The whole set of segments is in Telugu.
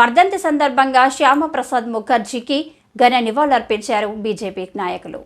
వర్ధంతి సందర్భంగా శ్యామప్రసాద్ ముఖర్జీకి ఘన నివాళులర్పించారు బీజేపీ నాయకులు.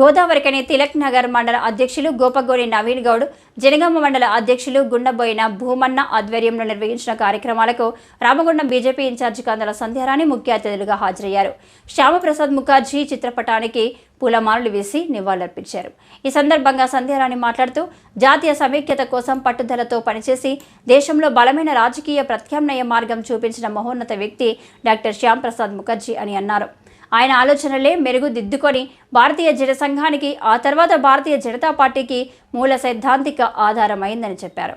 గోదావరికని తిలక్ నగర్ మండల అధ్యక్షులు గోపగోని నవీన్ గౌడ్ జనగామ మండల అధ్యక్షులు గుండబోయిన భూమన్న ఆధ్వర్యంలో నిర్వహించిన కార్యక్రమాలకు రామగుండం బీజేపీ ఇన్ఛార్జి కందల సంధ్యారాణి ముఖ్య అతిథులుగా హాజరయ్యారు. శ్యామప్రసాద్ ముఖర్జీ చిత్రపటానికి పూలమాలలు వేసి నివాళులర్పించారు. ఈ సందర్భంగా సంధ్యారాణి మాట్లాడుతూ జాతీయ సమైక్యత కోసం పట్టుదలతో పనిచేసి దేశంలో బలమైన రాజకీయ ప్రత్యామ్నాయ మార్గం చూపించిన మహోన్నత వ్యక్తి డాక్టర్ శ్యాంప్రసాద్ ముఖర్జీ అని అన్నారు. ఆయన ఆలోచనలే మెరుగుదిద్దుకొని భారతీయ జనసంఘానికి ఆ తర్వాత భారతీయ జనతా పార్టీకి మూల సైద్ధాంతిక ఆధారమైందని చెప్పారు.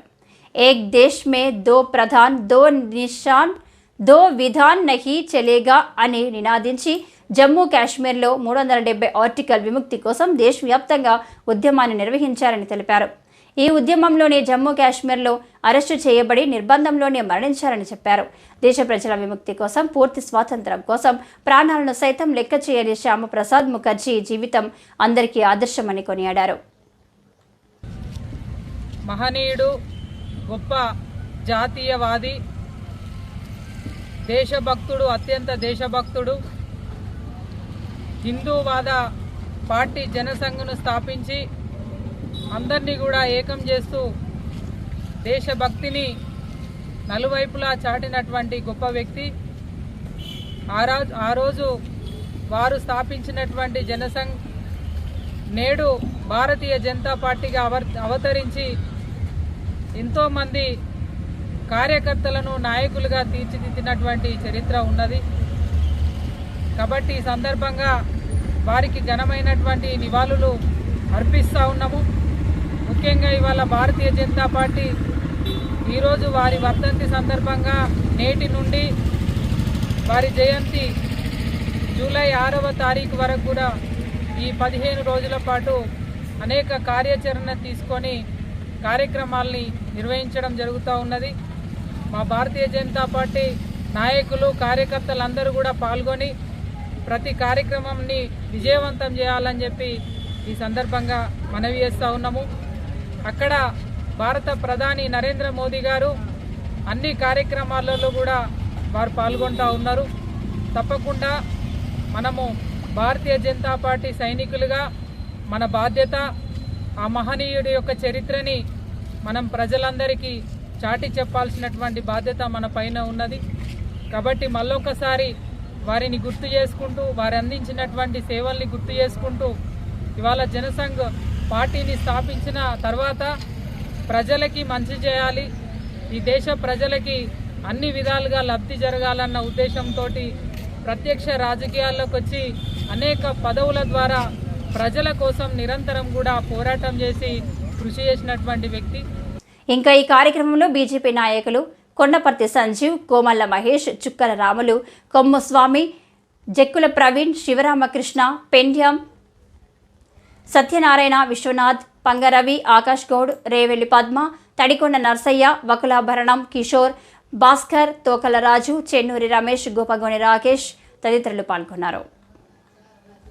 ఏక్ దేశ్ మే దో ప్రధాన్ దో నిషాన్ దో విధాన్ నహి చలేగా అని నినాదించి జమ్మూ కాశ్మీర్లో మూడు వందల డెబ్బై ఆర్టికల్ విముక్తి కోసం దేశవ్యాప్తంగా ఉద్యమాన్ని నిర్వహించారని తెలిపారు. ఈ ఉద్యమంలోనే జమ్మూ కాశ్మీర్లో అరెస్టు చేయబడి నిర్బంధంలోనే మరణించారని చెప్పారు. దేశ ప్రజల విముక్తి కోసం పూర్తి స్వాతంత్రం కోసం ప్రాణాలను సైతం లెక్క చేయని శ్యామప్రసాద్ ముఖర్జీ జీవితం అందరికీ ఆదర్శమని కొనియాడారు. మహనీయుడు గొప్ప జాతీయవాది దేశభక్తుడు అత్యంత దేశభక్తుడు హిందూవాద పార్టీ జనసంఘను స్థాపించి అందరినీ కూడా ఏకం చేస్తూ దేశభక్తిని నలువైపులా చాటినటువంటి గొప్ప వ్యక్తి. ఆ రోజు ఆ రోజు వారు స్థాపించినటువంటి జనసంఘ్ నేడు భారతీయ జనతా పార్టీగా అవతరించి ఎంతోమంది కార్యకర్తలను నాయకులుగా తీర్చిదిద్దినటువంటి చరిత్ర ఉన్నది. కాబట్టి ఈ సందర్భంగా వారికి ఘనమైనటువంటి నివాళులు అర్పిస్తూ ఉన్నాము. ముఖ్యంగా ఇవాళ భారతీయ జనతా పార్టీ ఈరోజు వారి వర్ధంతి సందర్భంగా నేటి నుండి వారి జయంతి జూలై ఆరవ తారీఖు వరకు కూడా ఈ పదిహేను రోజుల పాటు అనేక కార్యాచరణ తీసుకొని కార్యక్రమాల్ని నిర్వహించడం జరుగుతూ ఉన్నది. మా భారతీయ జనతా పార్టీ నాయకులు కార్యకర్తలందరూ కూడా పాల్గొని ప్రతి కార్యక్రమంని విజయవంతం చేయాలని చెప్పి ఈ సందర్భంగా మనవి చేస్తూ ఉన్నాము. అక్కడ భారత ప్రధాని నరేంద్ర మోదీ గారు అన్ని కార్యక్రమాలలో కూడా వారు పాల్గొంటూ ఉన్నారు. తప్పకుండా మనము భారతీయ జనతా పార్టీ సైనికులుగా మన బాధ్యత ఆ మహనీయుడి యొక్క చరిత్రని మనం ప్రజలందరికీ చాటి చెప్పాల్సినటువంటి బాధ్యత మన పైన ఉన్నది. కాబట్టి మళ్ళొకసారి వారిని గుర్తు చేసుకుంటూ వారు అందించినటువంటి సేవల్ని గుర్తు చేసుకుంటూ ఇవాళ జనసంఘ్ పార్టీని స్థాపించిన తర్వాత ప్రజలకి మంచి చేయాలి. ఈ దేశ ప్రజలకి అన్ని విధాలుగా లబ్ధి జరగాలన్న ఉద్దేశంతో ప్రత్యక్ష రాజకీయాల్లోకి వచ్చి అనేక పదవుల ద్వారా ప్రజల కోసం నిరంతరం కూడా పోరాటం చేసి కృషి చేసినటువంటి వ్యక్తి. ఇంకా ఈ కార్యక్రమంలో బీజేపీ నాయకులు కొండపర్తి సంజీవ్ కోమల్ల మహేష్ చుక్కల రాములు కొమ్ము స్వామి జక్కుల ప్రవీణ్ శివరామకృష్ణ పెండ్యం సత్యనారాయణ విశ్వనాథ్ పంగరవి ఆకాష్ గౌడ్ రేవెల్లి పద్మ తడికొండ నర్సయ్య వకులాభరణం కిషోర్ భాస్కర్ తోకల రాజు చెన్నూరి రమేష్ గోపగోని రాకేష్ తదితరులు పాల్గొన్నారు.